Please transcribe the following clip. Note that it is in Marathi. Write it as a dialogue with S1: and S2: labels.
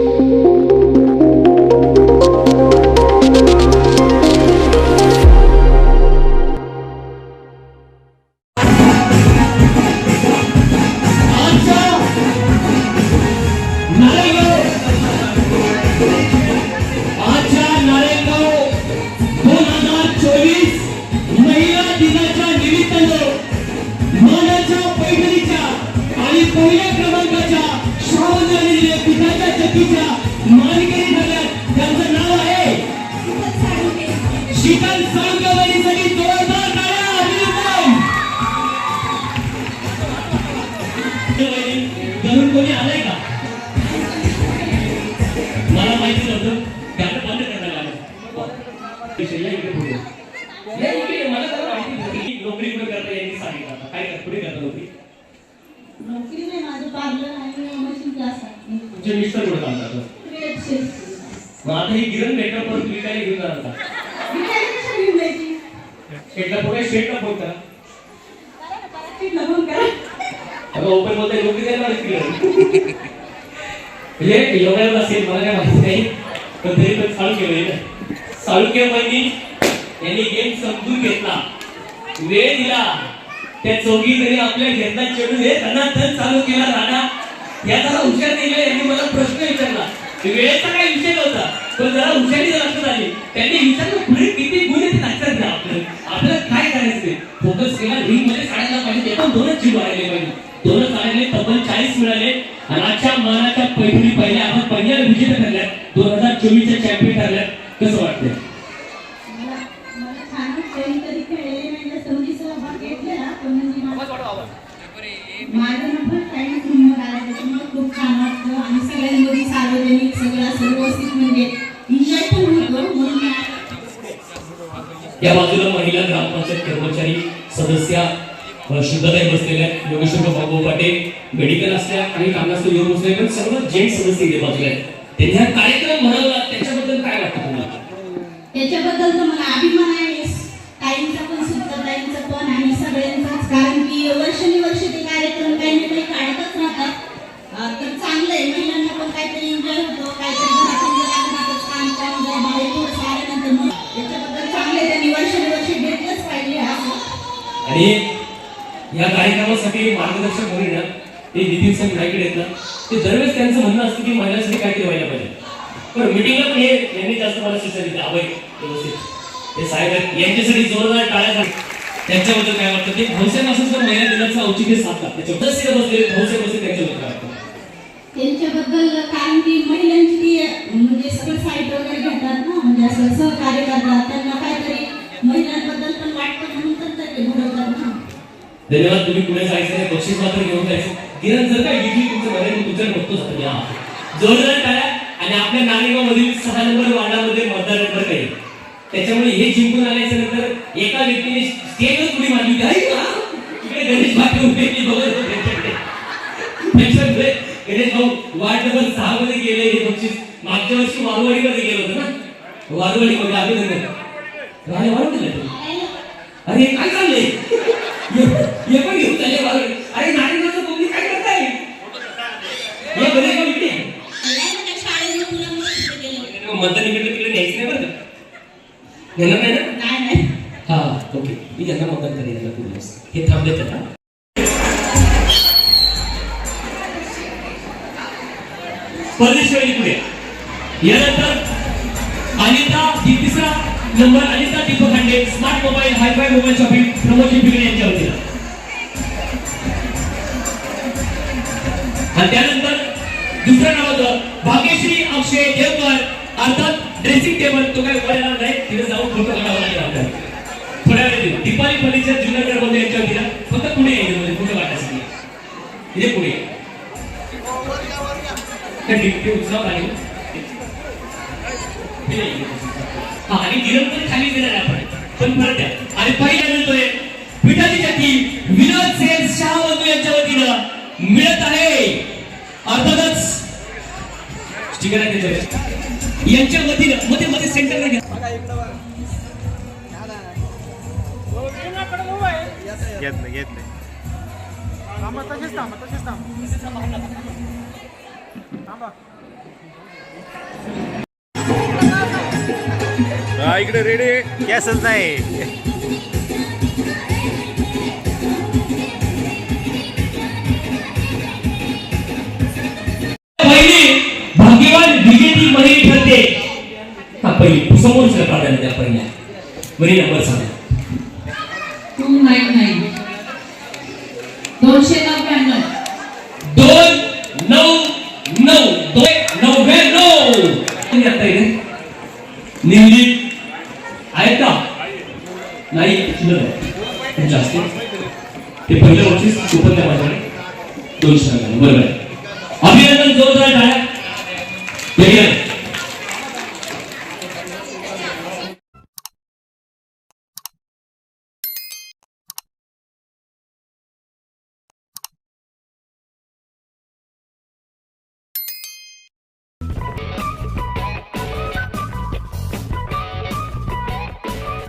S1: thank you पिठाच्या चक्कीच्या मानकरी झाल्यात. त्यांचं नाव आहे शीतल साळुंकेवाडीसाठी जोरदार टाळ्या अभिनंदन. घरून कोणी आलंय का? मला माहिती नव्हतं. गाणं बंद मला तर माहिती नोकरी करता यांनी सांगितलं. काय पुढे करता नोकरी?
S2: नोकरी नाही माझं पार्लर आणि मशीन क्लास आहे.
S1: तुमचे मिस्टर कुठे काम करतात मग आता ही गिरण भेटलं परत तुम्ही काय घेऊन जाणार का?
S2: विकायला
S1: शेटला पुढे शेटला फोन करा. अगं ओपन बोलते नोकरी देणार गिरण म्हणजे एवढ्या असेल मला काय माहिती नाही. पण तरी पण चालू केलं म्हणजे चालुक्य बहिणी त्यांनी गेम समजून घेतला. वेळ दिला. त्या चौघी जरी आपल्या घेतला चढून हे त्यांना तर चालू केला राणा. या जरा हुशार निघले यांनी मला प्रश्न विचारला. वेळेचा काही विषय नव्हता. पण जरा हुशारी जर लक्षात आली. त्यांनी विचारलं पुढे किती गुण आहेत लक्षात घ्या आपल्याला आपल्याला काय करायचं ते फोकस केला. रिंगमध्ये काढायला पाहिजे. ते पण दोनच जीव राहिले पाहिजे. दोनच काढले तब्बल चाळीस मिळाले. आणि आजच्या मानाच्या पैठणी पहिल्या. आपण पहिल्या विजेते ठरल्या दोन हजार चोवीसच्या चॅम्पियन ठरल्या कसं वाटतंय?
S2: मला मला छान म्हणजे एन्जॉय पण होतो म्हणून मी आज
S1: या बाजूला महिला ग्रामपंचायत कर्मचारी सदस्या शुद्धताई बसलेल्या आहेत. योगेश्वर बाबू पाटील मेडिकल असल्या काही कारणास्तव येऊन बसले पण सर्व जेंट सदस्य इथे बाजूला आहेत. त्यांनी हा कार्यक्रम भरवला. त्याच्याबद्दल काय वाटतं तुम्हाला?
S2: त्याच्याबद्दल तर मला अभिमान आहे. ताईंचा पण सुद्धा ताईंचा पण आणि सगळ्यांचाच. कारण की वर्षानुवर्ष ते कार्यक्रम काही ना काही काढतच राहतात. तर चांगलं आहे महिलांना पण काहीतरी एन्जॉय होतो काहीतरी
S1: आणि या कार्यक्रमासाठी मार्गदर्शक म्हणून ना ते नितीन सिंग नायकडे येत ना ते दरवेळेस त्यांचं म्हणणं असतं की महिलांसाठी काहीतरी व्हायला पाहिजे. पण मिटिंगला पण हे यांनी जास्त मला शिक्षा दिली अभय व्यवस्थित. हे साहेब यांच्यासाठी जोरदार टाळ्या सांग त्यांच्याबद्दल काय वाटतं? ते भविष्यात असं तर महिला दिनाचं औचित्य साधतात त्याच्या सदस्य बसले भविष्य बसले त्यांच्याबद्दल काय वाटतं?
S2: त्यांच्याबद्दल कारण की महिलांची म्हणजे सगळं साईट वगैरे
S1: धन्यवाद तुम्ही पुढे जायचं आहे बक्षीस मात्र घेऊन जायचं. किरण जर का घेतली तुमचं बरं मी तुमच्या बघतो जातो जोरदार टाळ्या आणि आपल्या नाणेगाव मधील सहा नंबर वार्डामध्ये मतदार नंबर काही. त्याच्यामुळे हे जिंकून आल्याच्यानंतर एका व्यक्तीने स्टेजच उडी मारली होती. "आई वा!" इकडे गणेश भाटे उभे मी बघत होते. गणेश भाऊ वार्ड नंबर सहा मध्ये गेले हे बक्षीस मागच्या वर्षी वारुवाडीमध्ये गेलो होतो ना? वारवाडी मध्ये अभिनंदन अरे काय चाललंय? हे पण घेऊन चालले वारवाडी अरे नारायणाचं तुम्ही काय करताय हे बरे भाऊ इकडे आहे. मतदान इकडे तिकडे न्यायचं नाही बरं का? नाही ना हा ओके मी त्यांना मतदान करेन यांना पूर्ण हे थांबले तर ना परदेशवाडी पुढे यानंतर अनिता ही तिसरा number Anita Deepak Khande smart mobile hi fi mobile shopping Pramod Pigane यांच्या वतीनं. आणि त्यानंतर दुसऱ्या नावाचं भाग्यश्री अक्षय देवकर. अर्थात ड्रेसिंग टेबल तो काय उभा येणार नाही तिथे जाऊन फोटो काढावा लागेल आपल्याला. थोड्या वेळ दीपाली फर्निचर जुन्नर गडबंद यांच्या वतीनं. फक्त पुढे यायचं म्हणजे फोटो काढण्यासाठी. इथे डिप्टी उत्सव आहे हे नाही. आणि निरंतर खाली देणार आहे आपण. पण परत द्या आणि पहिला मिळतोय पिठाची चक्की विनोद सेन शाह बंधू यांच्या वतीनं मिळत आहे. अर्थातच स्टिकर यांच्या वतीनं मध्ये मध्ये सेंटर घ्या.
S3: घेतलं घेतलं थांबा तसेच थांबा तसेच थांबा. थांबा. हा इकडे रेडी कॅसच नाही.
S1: पहिली भाग्यवान विजेती महिला ठरते. हा पहिली समोर प्राधान्य द्या पहिल्या. महिला नंबर सांगा.
S4: टू नाईन नाईन दोनशे नव्याण्णव.
S1: दोन नऊ नऊ. दोन नव्याण्णव. तुम्ही आहे आहेत का? नाही शिल्लक आहे. तुमच्या असते ते पहिलं वर्षी कुपन द्या माझ्याकडे दोनशे नव्याण्णव बरोबर आहे. अभिनंदन जोरदार आहे